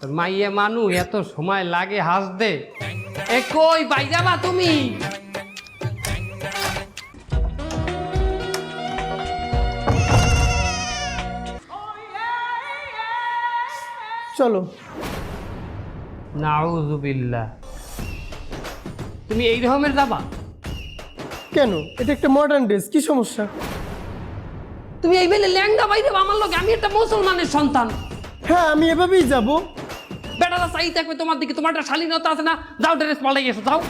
তোর মাইয়া মানু এত সময় লাগে হাসতে। এ কই বাইজাবা তুমি? চলো। নাউজুবিল্লাহ। তুমি এই রকমের যাবা? কেন? এটা একটা মডার্ন ড্রেস কি সমস্যা? তুমি এই বেলে ল্যাংদা বাইরে আমার লোক আমি একটা মুসলমানের সন্তান। হ্যাঁ আমি এভাবেই যাব। বেটারা চাই থাকবে তোমার দিকে। তোমার একটা শালীনতা আছে না? যাও ড্রেস পাল্টে গেছো যাও।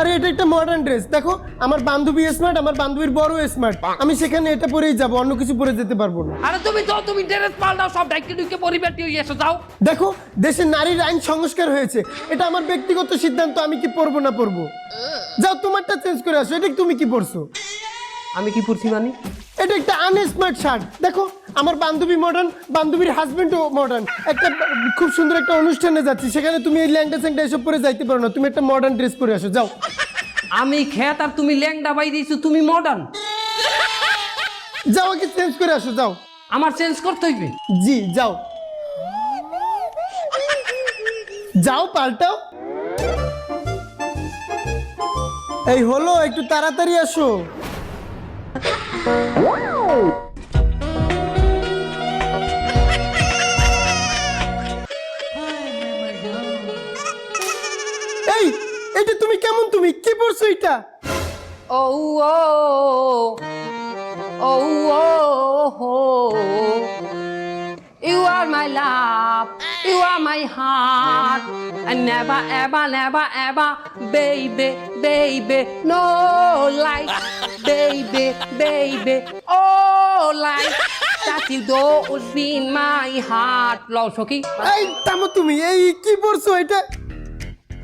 আরে এটা একটা মডার্ন ড্রেস দেখো আমার বান্ধবী স্মার্ট আমার বান্ধবীর বড় স্মার্ট আমি সেখানে এটা পরেই যাব অন্য কিছু পরে যেতে পারব না। আরে তুমি যাও তুমি ড্রেস পাল্টাও সব ডাইকে ডুইকে পরিবারটি হয়ে এসো যাও। দেখো দেশে নারীর আইন সংস্কার হয়েছে। এটা আমার ব্যক্তিগত সিদ্ধান্ত আমি কি পরবো না পরবো? যাও তোমারটা চেঞ্জ করে আসো। এটা তুমি কি পরছো? আমি কি পড়ছি মানি? এটা একটা আনস্মার্ট শার্ট দেখো আমার বান্ধবী মডার্ন বান্ধবীর হাজবেন্ডও মডার্ন একটা খুব সুন্দর একটা অনুষ্ঠানে যাচ্ছি সেখানে তুমি এই ল্যাংটা স্যাংটা এসব পরে যাইতে পারো না তুমি একটা মডার্ন ড্রেস পরে আসো যাও। আমি খেত আর তুমি ল্যাংডা বাই দিয়েছ তুমি মডার্ন যাও কি চেঞ্জ করে আসো যাও। আমার চেঞ্জ করতে হইবে? জি যাও। যাও পাল্টাও। এই হলো একটু তাড়াতাড়ি আসো। এটা তুমি কেমন তুমি কি পড়ছো এটা ও ও ও ও You are my love, you are my heart, and never, ever, never, ever, baby, baby, no life, baby, baby, oh life, that you don't in my heart. লও সখী এই থামো তুমি এই কি পড়ছো এটা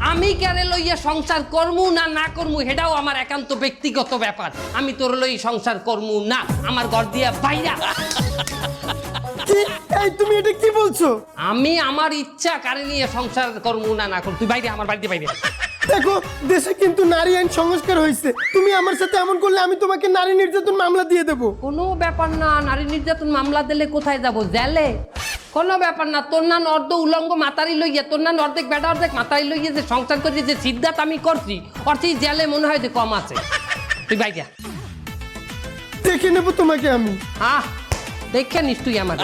আমি কেন লইয়া সংসার করমু না না করমু সেটাও আমার একান্ত ব্যক্তিগত ব্যাপার। আমি তোর লই সংসার করমু না আমার ঘর দিয়া বাইরা। এই তুমি এটা কি বলছো? আমি আমার ইচ্ছা কারে নিয়ে সংসার করমু না না করমু তুই বাইরে আমার বাড়িতে বাইরে। দেখো দেশে কিন্তু নারী আইন সংস্কার হয়েছে তুমি আমার সাথে এমন করলে আমি তোমাকে নারী নির্যাতন মামলা দিয়ে দেবো। কোনো ব্যাপার না নারী নির্যাতন মামলা দিলে কোথায় যাব? জেলে? কোনো ব্যাপার না তোর না অর্ধ উলঙ্গ মাতারি লইয়া তোর না অর্ধেক বেটা অর্ধেক মাতারি লইয়া যে সংসার করি যে সিদ্ধাত আমি করছি অর্থে জেলে মনে হয় যে কম আছে। তুই বাইরে দেখে নেব তোমাকে আমি। আহ দেখে নিস তুই আমার।